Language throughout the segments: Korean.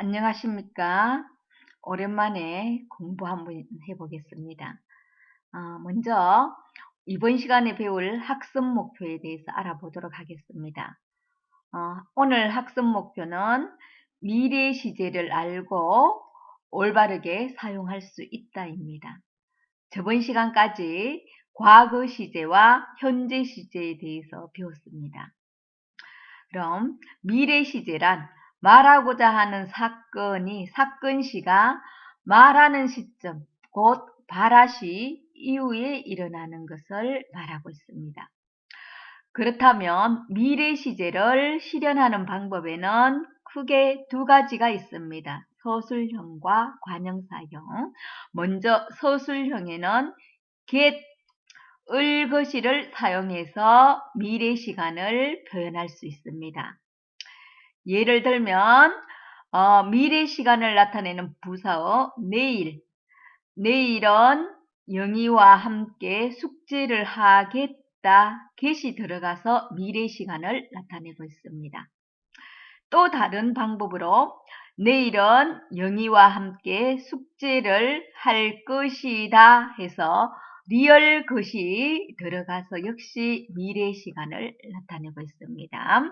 안녕하십니까? 오랜만에 공부 한번 해보겠습니다. 어, 먼저 이번 시간에 배울 학습 목표에 대해서 알아보도록 하겠습니다. 어, 오늘 학습 목표는 미래 시제를 알고 올바르게 사용할 수 있다입니다. 저번 시간까지 과거 시제와 현재 시제에 대해서 배웠습니다. 그럼 미래 시제란 말하고자 하는 사건이 사건 시가 말하는 시점, 곧 발화시 이후에 일어나는 것을 말하고 있습니다. 그렇다면 미래 시제를 실현하는 방법에는 크게 두 가지가 있습니다. 서술형과 관형사형. 먼저 서술형에는 get, 을것이를 사용해서 미래 시간을 표현할 수 있습니다. 예를 들면 어, 미래 시간을 나타내는 부사어 내일, 내일은 영희와 함께 숙제를 하겠다. get이 들어가서 미래 시간을 나타내고 있습니다. 또 다른 방법으로 내일은 영희와 함께 숙제를 할 것이다 해서 리얼 것이 들어가서 역시 미래 시간을 나타내고 있습니다.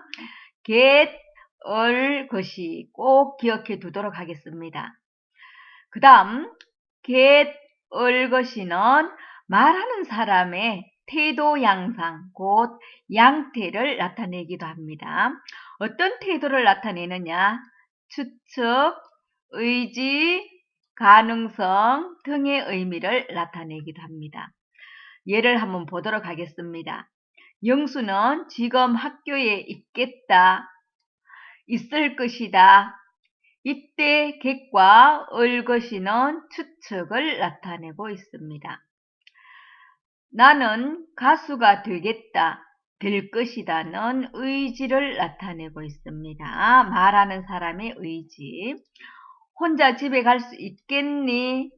get 을 것이 꼭 기억해 두도록 하겠습니다. 그 다음 get 을 것이는 말하는 사람의 태도 양상, 곧 양태를 나타내기도 합니다. 어떤 태도를 나타내느냐? 추측, 의지, 가능성 등의 의미를 나타내기도 합니다. 예를 한번 보도록 하겠습니다. 영수는 지금 학교에 있겠다. 있을 것이다. 이때 객과 을것이는 추측을 나타내고 있습니다. 나는 가수가 되겠다. 될 것이다는 의지를 나타내고 있습니다. 말하는 사람의 의지. 혼자 집에 갈 수 있겠니?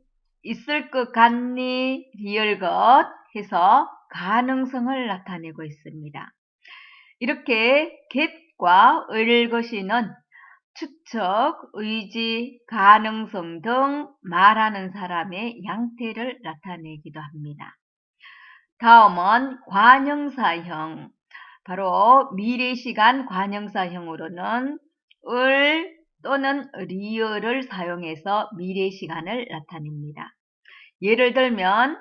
있을 것 같니? 리얼 것 해서 가능성을 나타내고 있습니다. 이렇게 get 과 을것이는 추측, 의지, 가능성 등 말하는 사람의 양태를 나타내기도 합니다. 다음은 관형사형. 바로 미래시간 관형사형으로는 을 또는 리얼을 사용해서 미래시간을 나타냅니다. 예를 들면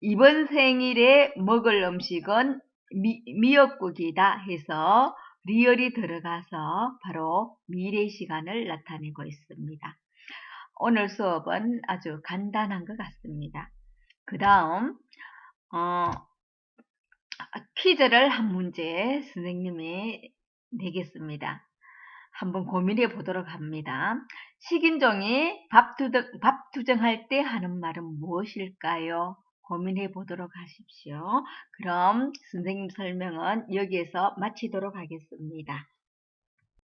이번 생일에 먹을 음식은 미, 미역국이다 해서 리얼이 들어가서 바로 미래 시간을 나타내고 있습니다. 오늘 수업은 아주 간단한 것 같습니다. 그 다음 어, 퀴즈를 한 문제 선생님이 내겠습니다. 한번 고민해 보도록 합니다. 식인종이 밥 투정, 밥 투정할 때 하는 말은 무엇일까요? 고민해 보도록 하십시오. 그럼 선생님 설명은 여기에서 마치도록 하겠습니다.